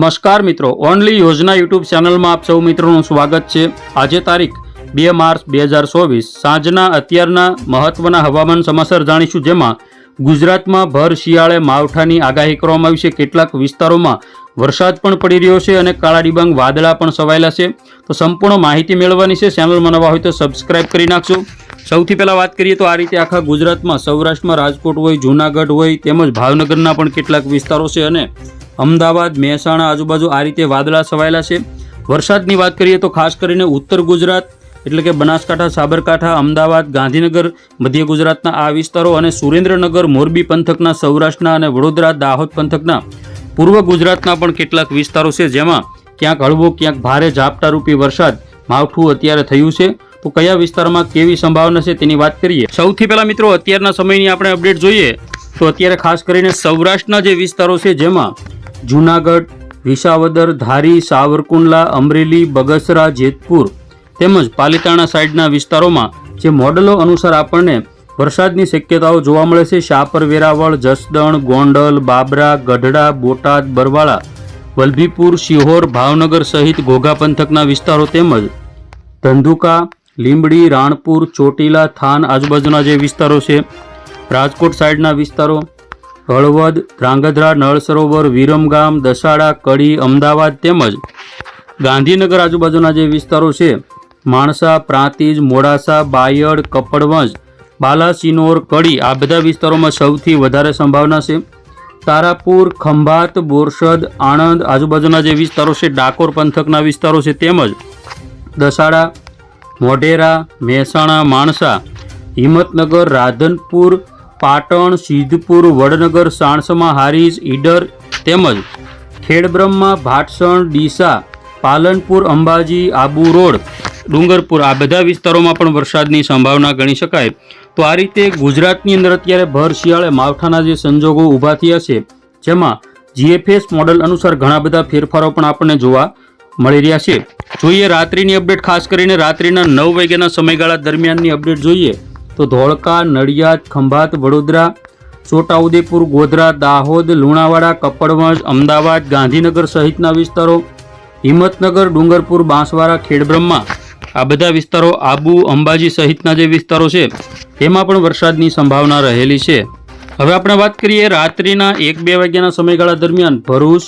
નમસ્કાર મિત્રો, ઓનલી યોજના યુટ્યુબ ચેનલમાં આપ સૌ મિત્રોનું સ્વાગત છે. આજે તારીખ બે માર્ચ બે હજાર ચોવીસ, સાંજના અત્યારના મહત્વના હવામાન સમાચાર જાણીશું જેમાં ગુજરાતમાં ભર શિયાળે માવઠાની આગાહી કરવામાં આવી છે. કેટલાક વિસ્તારોમાં વરસાદ પણ પડી રહ્યો છે અને કાળા ડિબાંગ વાદળા પણ છવાયેલા છે. તો સંપૂર્ણ માહિતી મેળવવાની છે. ચેનલમાં નવા હોય તો સબસ્ક્રાઇબ કરી નાખજો. સૌથી પહેલાં વાત કરીએ તો આ રીતે આખા ગુજરાતમાં સૌરાષ્ટ્રમાં રાજકોટ હોય, જૂનાગઢ હોય, તેમજ ભાવનગરના પણ કેટલાક વિસ્તારો છે અને અમદાવાદ, મહેસાણા આજુબાજુ આ રીતે વાદળા છવાયેલા છે. વરસાદની વાત કરીએ તો ખાસ કરીને ઉત્તર ગુજરાત, એટલે કે બનાસકાંઠા, સાબરકાંઠા, અમદાવાદ, ગાંધીનગર, મધ્ય ગુજરાતના આ વિસ્તારો અને સુરેન્દ્રનગર, મોરબી પંથકના, સૌરાષ્ટ્રના અને વડોદરા, દાહોદ પંથકના પૂર્વ ગુજરાતના પણ કેટલાક વિસ્તારો છે, જેમાં ક્યાંક હળવો, ક્યાંક ભારે ઝાપટારૂપી વરસાદ, માવઠું અત્યારે થયું છે. તો કયા વિસ્તારમાં કેવી સંભાવના છે તેની વાત કરીએ. સૌથી પહેલા મિત્રો અત્યારના સમયની આપણે અપડેટ જોઈએ તો અત્યારે ખાસ કરીને સૌરાષ્ટ્રના જે વિસ્તારો છે જેમાં જૂનાગઢ, વિસાવદર, ધારી, સાવરકુંડલા, અમરેલી, બગસરા, જેતપુર તેમજ પાલિતાણા સાઈડના વિસ્તારોમાં જે મોડલો અનુસાર આપણને વરસાદની શક્યતાઓ જોવા મળે છે. શાપર, વેરાવળ, જસદણ, ગોંડલ, બાબરા, ગઢડા, બોટાદ, બરવાળા, વલભીપુર, શિહોર, ભાવનગર સહિત ઘોઘા પંથકના વિસ્તારો તેમજ ધંધુકા લીંબડી, રાણપુર, ચોટીલા, થાન આજુબાજુના જે વિસ્તારો છે, રાજકોટ સાઈડના વિસ્તારો, હળવદ, ધ્રાંગધ્રા નળ સરોવર વિરમગામ, દસાડા, કડી, અમદાવાદ તેમજ ગાંધીનગર આજુબાજુના જે વિસ્તારો છે, માણસા, પ્રાંતિજ, મોડાસા, બાયડ, કપડવંજ, બાલાસિનોર, કડી આ બધા વિસ્તારોમાં સૌથી વધારે સંભાવના છે. તારાપુર, ખંભાત, બોરસદ, આણંદ આજુબાજુના જે વિસ્તારો છે, ડાકોર પંથકના વિસ્તારો છે તેમજ દસાડા મોઢેરા, મહેસાણા, માણસા, હિંમતનગર, રાધનપુર, પાટણ, સિદ્ધપુર, વડનગર, સાણસમા હારીજ, ઈડર તેમજ ખેડબ્રહ્મા, ભાટસણ, ડીસા, પાલનપુર, અંબાજી, આબુ રોડ, ડુંગરપુર આ બધા વિસ્તારોમાં પણ વરસાદની સંભાવના ગણી શકાય. તો આ રીતે ગુજરાતની અંદર અત્યારે ભર શિયાળે માવઠાના જે સંજોગો ઊભા થયા છે, જેમાં જીએફએસ મોડલ અનુસાર ઘણા બધા ફેરફારો પણ આપણને જોવા મળી રહ્યા છે. જોઈએ રાત્રિની અપડેટ, ખાસ કરીને રાત્રિના નવ વાગ્યાના સમયગાળા દરમિયાનની અપડેટ જોઈએ તો ધોળકા, નડિયાદ, ખંભાત, વડોદરા, છોટાઉદેપુર, ગોધરા, દાહોદ, લુણાવાડા, કપડવંજ, અમદાવાદ, ગાંધીનગર સહિતના વિસ્તારો, હિંમતનગર, ડુંગરપુર, બાંસવાડા, ખેડબ્રહ્મા આ બધા વિસ્તારો આબુ, અંબાજી સહિતના જે વિસ્તારો છે, તેમાં પણ વરસાદની સંભાવના રહેલી છે. હવે આપણે વાત કરીએ રાત્રિના એક બે વાગ્યાના સમયગાળા દરમિયાન ભરૂચ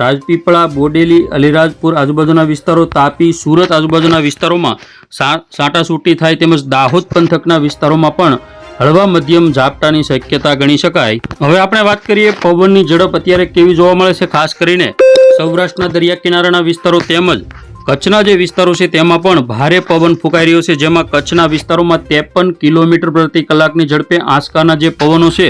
રાજપીપળા, બોડેલી, અલીરાજપુર આજુબાજુના વિસ્તારો, તાપી, સુરત આજુબાજુના વિસ્તારોમાં સાટાસૂટી થાય તેમજ દાહોદ પંથકના વિસ્તારોમાં પણ હળવા મધ્યમ ઝાપટાની શક્યતા ગણી શકાય. હવે આપણે વાત કરીએ પવનની ઝડપ અત્યારે કેવી જોવા મળે છે, ખાસ કરીને સૌરાષ્ટ્રના દરિયા કિનારાના વિસ્તારો તેમજ કચ્છના જે વિસ્તારો છે તેમાં પણ ભારે પવન ફૂંકાઈ રહ્યો છે, જેમાં કચ્છના વિસ્તારોમાં ત્રેપન કિલોમીટર પ્રતિ કલાકની ઝડપે આંચકાના જે પવનો છે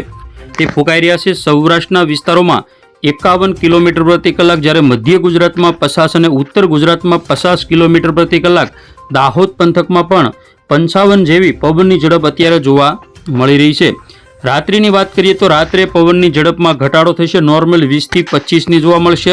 તે ફૂંકાઈ રહ્યા છે. સૌરાષ્ટ્રના વિસ્તારોમાં એકાવન કિલોમીટર પ્રતિ કલાક જ્યારે મધ્ય ગુજરાતમાં પચાસ અને ઉત્તર ગુજરાતમાં પચાસ કિલોમીટર પ્રતિ કલાક દાહોદ પંથકમાં પણ પંચાવન જેવી પવનની ઝડપ અત્યારે જોવા મળી રહી છે. રાત્રિની વાત કરીએ તો રાત્રે પવનની ઝડપમાં ઘટાડો થશે. નોર્મલ વીસથી પચીસની જોવા મળશે.